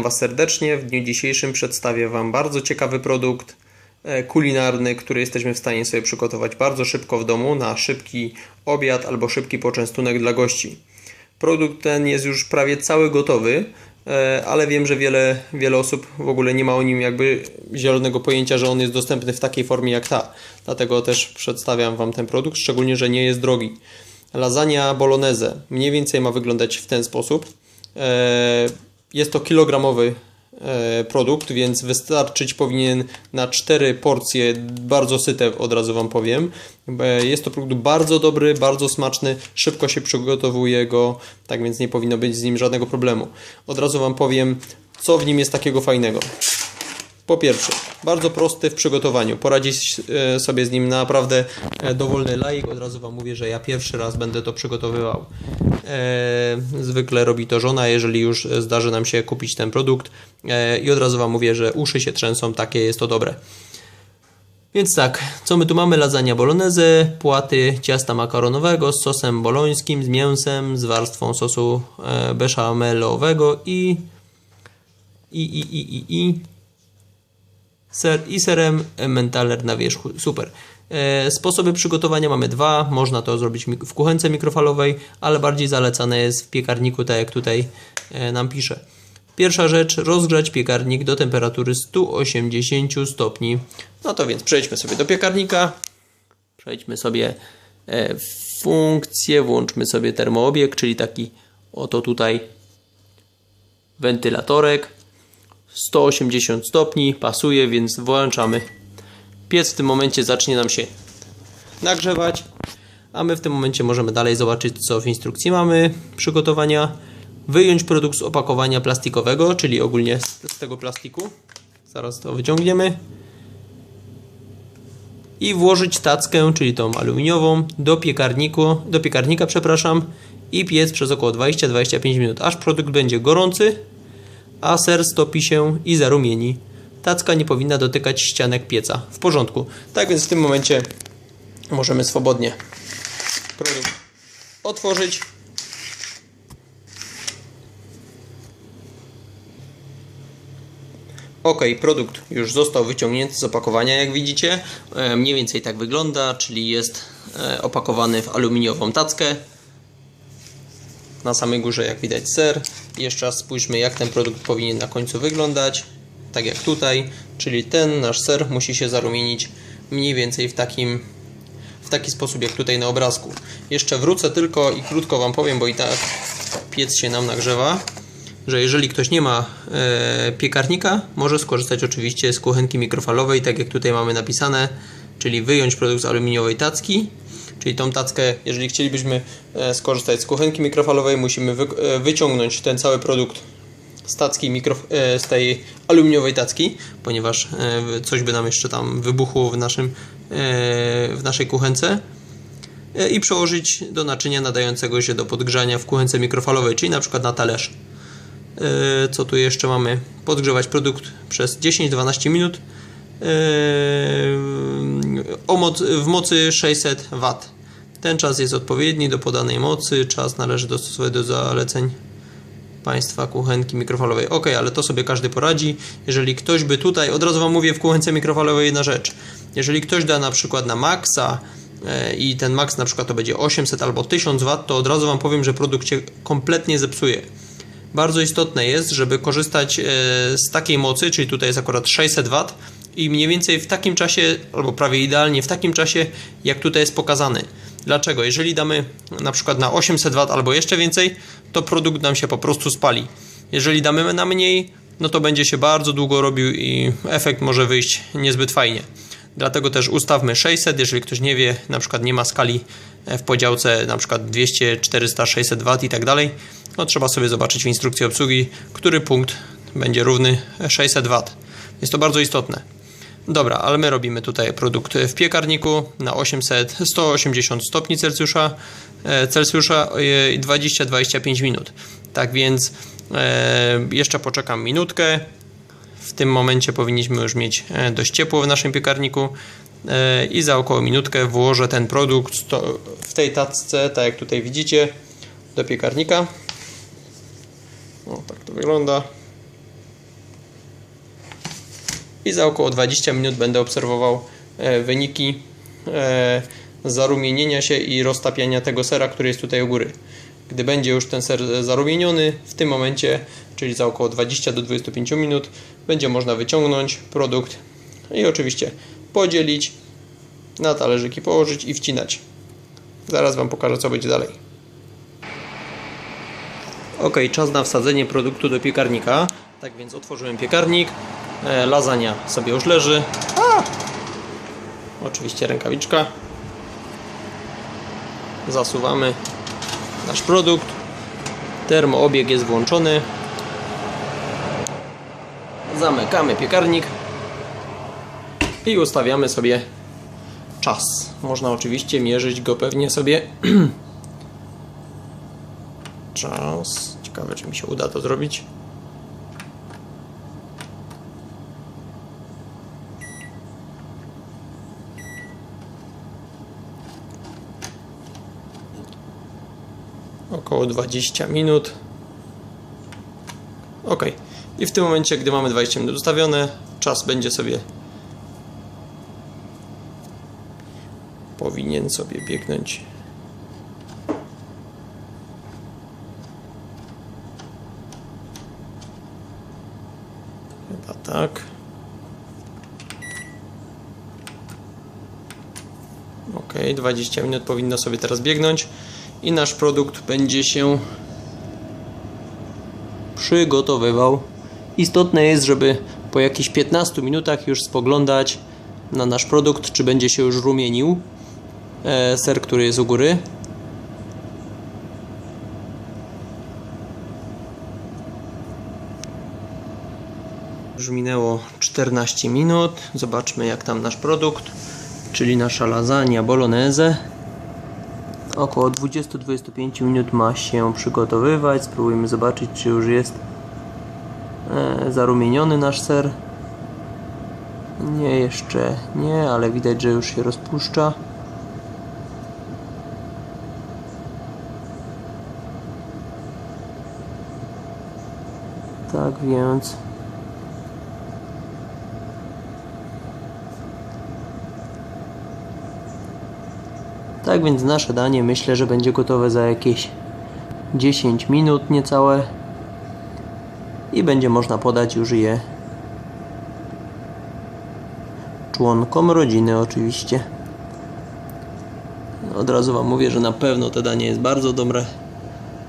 Witam Was serdecznie. W dniu dzisiejszym przedstawię Wam bardzo ciekawy produkt e, kulinarny, który jesteśmy w stanie sobie przygotować bardzo szybko w domu na szybki obiad albo szybki poczęstunek dla gości. Produkt ten jest już prawie cały gotowy, e, ale wiem, że wiele, wiele osób w ogóle nie ma o nim jakby zielonego pojęcia, że on jest dostępny w takiej formie jak ta. Dlatego też przedstawiam Wam ten produkt, szczególnie, że nie jest drogi. Lasagna bolognese mniej więcej ma wyglądać w ten sposób. Jest to kilogramowy e, produkt, więc wystarczyć powinien na 4 porcje bardzo syte, od razu Wam powiem. E, Jest to produkt bardzo dobry, bardzo smaczny, szybko się przygotowuje go, tak więc nie powinno być z nim żadnego problemu. Od razu Wam powiem, co w nim jest takiego fajnego. Po pierwsze, bardzo prosty w przygotowaniu. Poradzić e, sobie z nim naprawdę e, dowolny laik. Od razu Wam mówię, że ja pierwszy raz będę to przygotowywał. E, Zwykle robi to żona, jeżeli już zdarzy nam się kupić ten produkt. I od razu Wam mówię, że uszy się trzęsą, takie jest to dobre. Więc tak, co my tu mamy? Lasagna bolognese, płaty ciasta makaronowego z sosem bolońskim, z mięsem, z warstwą sosu beszamelowego i i, i, i, i, i ser i serem mentaler na wierzchu. Super. E, sposoby przygotowania mamy dwa. Można to zrobić w kuchence mikrofalowej, ale bardziej zalecane jest w piekarniku, tak jak tutaj e, nam pisze. Pierwsza rzecz, rozgrzać piekarnik do temperatury 180 stopni. No to więc przejdźmy sobie do piekarnika. Przejdźmy sobie e, funkcję, włączmy sobie termoobieg, czyli taki oto tutaj wentylatorek. 180 stopni, pasuje, więc włączamy. Piec w tym momencie zacznie nam się nagrzewać, a my w tym momencie możemy dalej zobaczyć, co w instrukcji mamy przygotowania. Wyjąć produkt z opakowania plastikowego, czyli ogólnie z, z tego plastiku. Zaraz to wyciągniemy. I włożyć tackę, czyli tą aluminiową, do piekarniku, do piekarnika, przepraszam, i piec przez około 20-25 minut, aż produkt będzie gorący, a ser stopi się i zarumieni. Tacka nie powinna dotykać ścianek pieca. W porządku. Tak więc w tym momencie możemy swobodnie produkt otworzyć. Ok, produkt już został wyciągnięty z opakowania, jak widzicie. E, Mniej więcej tak wygląda, czyli jest e, opakowany w aluminiową tackę. Na samej górze, jak widać, ser. Jeszcze raz spójrzmy, jak ten produkt powinien na końcu wyglądać. Tak jak tutaj, czyli ten nasz ser musi się zarumienić mniej więcej w takim w taki sposób, jak tutaj na obrazku. Jeszcze wrócę tylko i krótko Wam powiem, bo i tak piec się nam nagrzewa, że jeżeli ktoś nie ma e, piekarnika, może skorzystać oczywiście z kuchenki mikrofalowej, tak jak tutaj mamy napisane, czyli wyjąć produkt z aluminiowej tacki, czyli tą tackę, jeżeli chcielibyśmy e, skorzystać z kuchenki mikrofalowej, musimy e, wyciągnąć ten cały produkt z tacki mikro, e, z tej aluminiowej tacki, ponieważ coś by nam jeszcze tam wybuchło w naszym w naszej kuchence i przełożyć do naczynia nadającego się do podgrzania w kuchence mikrofalowej, czyli na przykład na talerz. Co tu jeszcze mamy? Podgrzewać produkt przez 10-12 minut o moc, w mocy 600 W. Ten czas jest odpowiedni do podanej mocy, czas należy dostosować do zaleceń Państwa kuchenki mikrofalowej. Ok, ale to sobie każdy poradzi. Jeżeli ktoś by tutaj, od razu Wam mówię w kuchence mikrofalowej jedna rzecz. Jeżeli ktoś da na przykład na maksa e, i ten max na przykład to będzie 800 albo 1000 W, to od razu Wam powiem, że produkt się kompletnie zepsuje. Bardzo istotne jest, żeby korzystać e, z takiej mocy, czyli tutaj jest akurat 600 W i mniej więcej w takim czasie, albo prawie idealnie w takim czasie, jak tutaj jest pokazany. Dlaczego? Jeżeli damy na przykład na 800 W albo jeszcze więcej, to produkt nam się po prostu spali. Jeżeli damy na mniej, no to będzie się bardzo długo robił i efekt może wyjść niezbyt fajnie. Dlatego też ustawmy 600, jeżeli ktoś nie wie, na przykład nie ma skali e, w podziałce na przykład 200, 400, 600 W i tak dalej, no trzeba sobie zobaczyć w instrukcji obsługi, który punkt będzie równy 600 W. Jest to bardzo istotne. Dobra, ale my robimy tutaj produkt w piekarniku na 800, 180 stopni Celsjusza, e, Celsjusza e, i 20-25 minut. Tak więc e, jeszcze poczekam minutkę. W tym momencie powinniśmy już mieć e, dość ciepło w naszym piekarniku e, i za około minutkę włożę ten produkt w tej tacce, tak jak tutaj widzicie, do piekarnika. O, tak to wygląda. I za około 20 minut będę obserwował e, wyniki e, zarumienienia się i roztapiania tego sera, który jest tutaj u góry. Gdy będzie już ten ser zarumieniony, w tym momencie, czyli za około 20 do 25 minut, będzie można wyciągnąć produkt i oczywiście podzielić, na talerzyki położyć i wcinać. Zaraz Wam pokażę, co będzie dalej. Ok, czas na wsadzenie produktu do piekarnika. Tak więc otworzyłem piekarnik. E, lasagna sobie już leży. A! Oczywiście rękawiczka. Zasuwamy nasz produkt. Termoobieg jest włączony. Zamykamy piekarnik i ustawiamy sobie czas. Można oczywiście mierzyć go pewnie sobie. czas. Ciekawe, czy mi się uda to zrobić. Około 20 minut. Ok. I w tym momencie, gdy mamy 20 minut ustawione, czas będzie sobie powinien sobie biegnąć. Chyba tak. Ok, 20 minut powinno sobie teraz biegnąć i nasz produkt będzie się przygotowywał. Istotne jest, żeby po jakichś 15 minutach już spoglądać na nasz produkt, czy będzie się już rumienił e, ser, który jest u góry. Już minęło 14 minut. Zobaczmy jak tam nasz produkt, czyli nasza lasagna bolognese. Około 20-25 minut ma się przygotowywać. Spróbujmy zobaczyć, czy już jest e, zarumieniony nasz ser. Nie, jeszcze nie, ale widać, że już się rozpuszcza. Tak więc Tak więc nasze danie myślę, że będzie gotowe za jakieś 10 minut niecałe i będzie można podać już je członkom rodziny oczywiście. Od razu Wam mówię, że na pewno to danie jest bardzo dobre.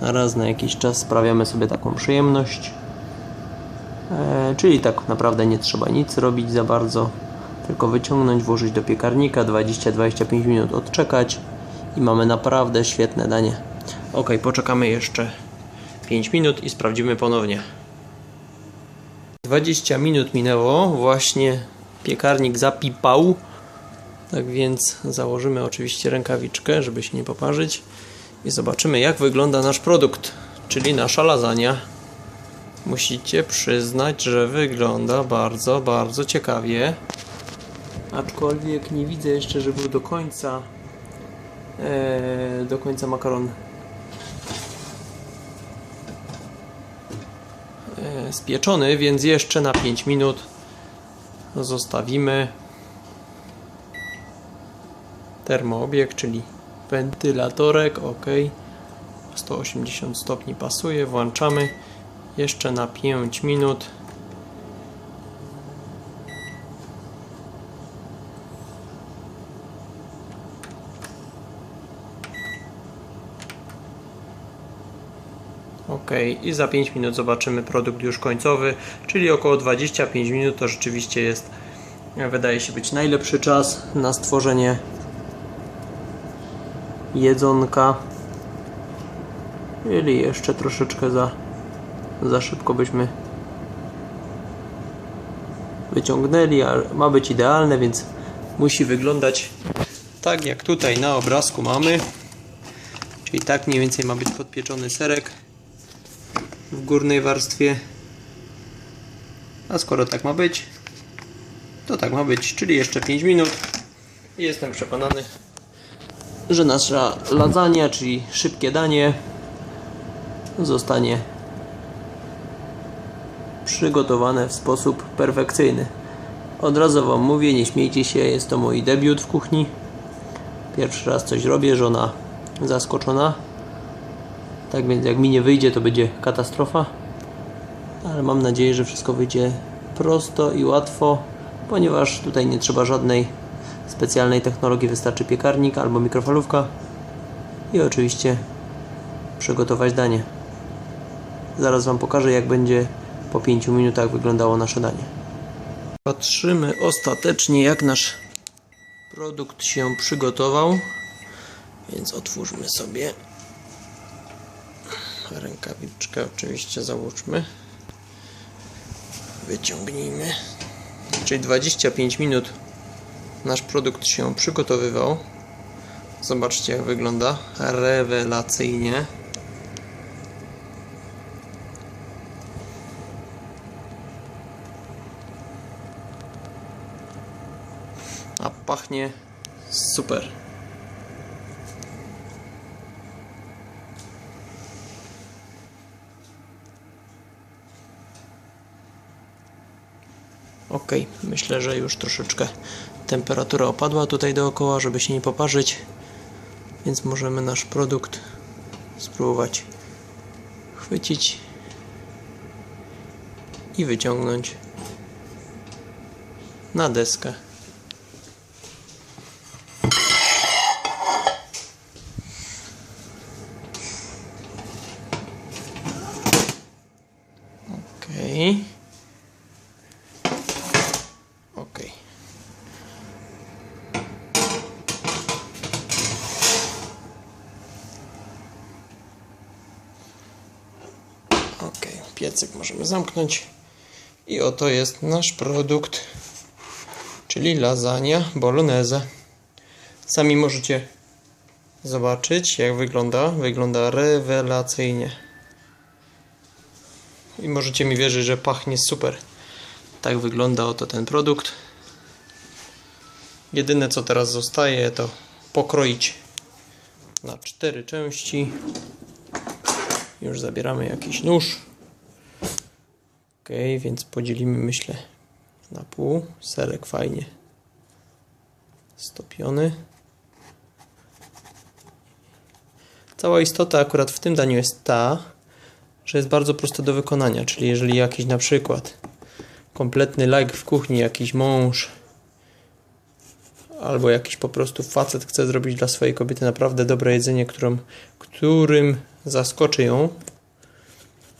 Raz na jakiś czas sprawiamy sobie taką przyjemność. E, czyli tak naprawdę nie trzeba nic robić za bardzo. Tylko wyciągnąć, włożyć do piekarnika, 20-25 minut odczekać i mamy naprawdę świetne danie. Ok, poczekamy jeszcze 5 minut i sprawdzimy ponownie. 20 minut minęło, właśnie piekarnik zapipał. Tak więc założymy oczywiście rękawiczkę, żeby się nie poparzyć i zobaczymy jak wygląda nasz produkt, czyli nasza lasagna. Musicie przyznać, że wygląda bardzo, bardzo ciekawie. Aczkolwiek nie widzę jeszcze, że był do końca e, do końca makaron e, spieczony, więc jeszcze na 5 minut zostawimy termoobieg, czyli wentylatorek, ok. 180 stopni pasuje, włączamy. Jeszcze na 5 minut Ok, i za 5 minut zobaczymy produkt już końcowy, czyli około 25 minut to rzeczywiście jest, wydaje się być najlepszy czas na stworzenie jedzonka. Czyli jeszcze troszeczkę za, za szybko byśmy wyciągnęli, ale ma być idealne, więc musi wyglądać tak jak tutaj na obrazku mamy. Czyli tak mniej więcej ma być podpieczony serek w górnej warstwie. A skoro tak ma być, to tak ma być, czyli jeszcze 5 minut i jestem przekonany, że nasza lasagna, czyli szybkie danie zostanie przygotowane w sposób perfekcyjny. Od razu Wam mówię, nie śmiejcie się, jest to mój debiut w kuchni. Pierwszy raz coś robię, żona zaskoczona. Tak więc jak mi nie wyjdzie, to będzie katastrofa. Ale mam nadzieję, że wszystko wyjdzie prosto i łatwo, ponieważ tutaj nie trzeba żadnej specjalnej technologii, wystarczy piekarnik albo mikrofalówka i oczywiście przygotować danie. Zaraz Wam pokażę, jak będzie po 5 minutach wyglądało nasze danie. Patrzymy ostatecznie, jak nasz produkt się przygotował. Więc otwórzmy sobie rękawiczkę, oczywiście załóżmy. Wyciągnijmy. Czyli 25 minut nasz produkt się przygotowywał. Zobaczcie, jak wygląda. Rewelacyjnie. A pachnie super. Ok, myślę, że już troszeczkę temperatura opadła tutaj dookoła, żeby się nie poparzyć, więc możemy nasz produkt spróbować chwycić i wyciągnąć na deskę. Okej. Możemy zamknąć. I oto jest nasz produkt, czyli lasagna bolognese. Sami możecie zobaczyć, jak wygląda. Wygląda rewelacyjnie. I możecie mi wierzyć, że pachnie super. Tak wygląda oto ten produkt. Jedyne co teraz zostaje to pokroić na cztery części. Już zabieramy jakiś nóż. Ok, więc podzielimy myślę na pół. Serek fajnie stopiony. Cała istota akurat w tym daniu jest ta, że jest bardzo proste do wykonania, czyli jeżeli jakiś na przykład kompletny like w kuchni, jakiś mąż albo jakiś po prostu facet chce zrobić dla swojej kobiety naprawdę dobre jedzenie, którym, którym zaskoczy ją,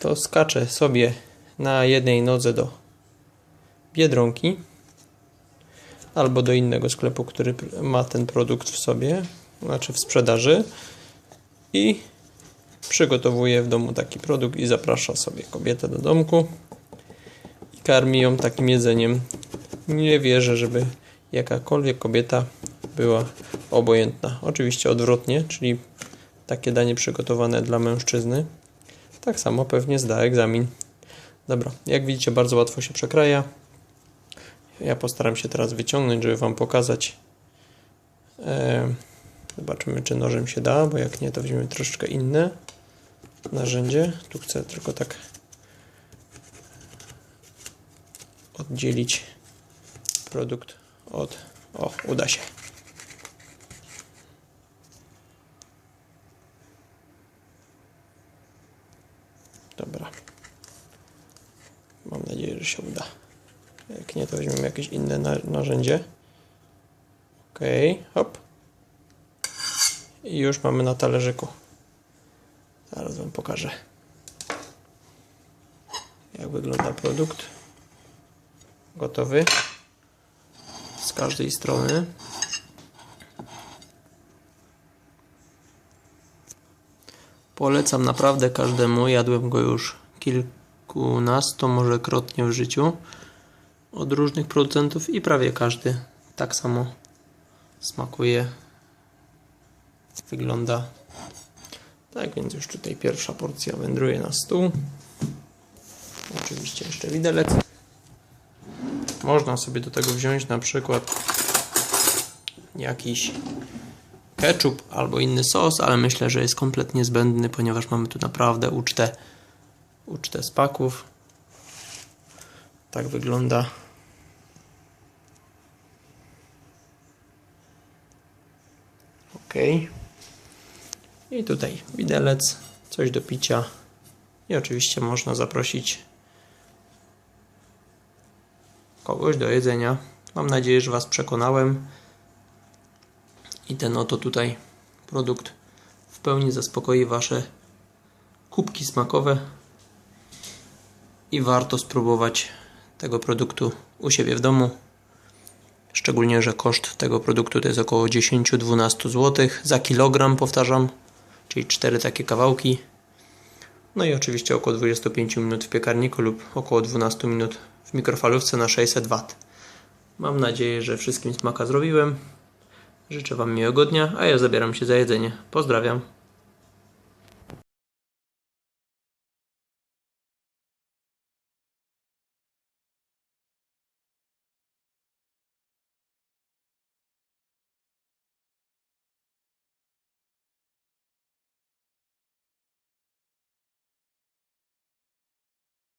to skacze sobie na jednej nodze do Biedronki albo do innego sklepu, który ma ten produkt w sobie, znaczy w sprzedaży i przygotowuje w domu taki produkt i zaprasza sobie kobietę do domku i karmi ją takim jedzeniem. Nie wierzę, żeby jakakolwiek kobieta była obojętna. Oczywiście odwrotnie, czyli takie danie przygotowane dla mężczyzny. Tak samo pewnie zda egzamin. Dobra, jak widzicie bardzo łatwo się przekraja. Ja postaram się teraz wyciągnąć, żeby Wam pokazać. Zobaczymy, czy nożem się da, bo jak nie, to weźmiemy troszeczkę inne narzędzie. Tu chcę tylko tak oddzielić produkt od... O, uda się. Dobra. Mam nadzieję, że się uda. Jak nie, to weźmiemy jakieś inne na narzędzie. Ok, hop. I już mamy na talerzyku. Zaraz Wam pokażę, jak wygląda produkt. Gotowy z każdej strony. Polecam naprawdę każdemu. Jadłem go już kilkunasto, może krotnie w życiu od różnych producentów i prawie każdy tak samo smakuje. Wygląda tak więc już tutaj pierwsza porcja wędruje na stół. Oczywiście jeszcze widelec. Można sobie do tego wziąć na przykład jakiś ketchup albo inny sos, ale myślę, że jest kompletnie zbędny, ponieważ mamy tu naprawdę ucztę, ucztę z paków. Tak wygląda. Ok. I tutaj widelec, coś do picia. I oczywiście można zaprosić kogoś do jedzenia. Mam nadzieję, że Was przekonałem i ten oto tutaj produkt w pełni zaspokoi Wasze kubki smakowe. I warto spróbować tego produktu u siebie w domu. Szczególnie, że koszt tego produktu to jest około 10-12 zł za kilogram, powtarzam, czyli 4 takie kawałki. No i oczywiście około 25 minut w piekarniku lub około 12 minut w mikrofalówce na 600 W. Mam nadzieję, że wszystkim smaka zrobiłem. Życzę Wam miłego dnia, a ja zabieram się za jedzenie. Pozdrawiam.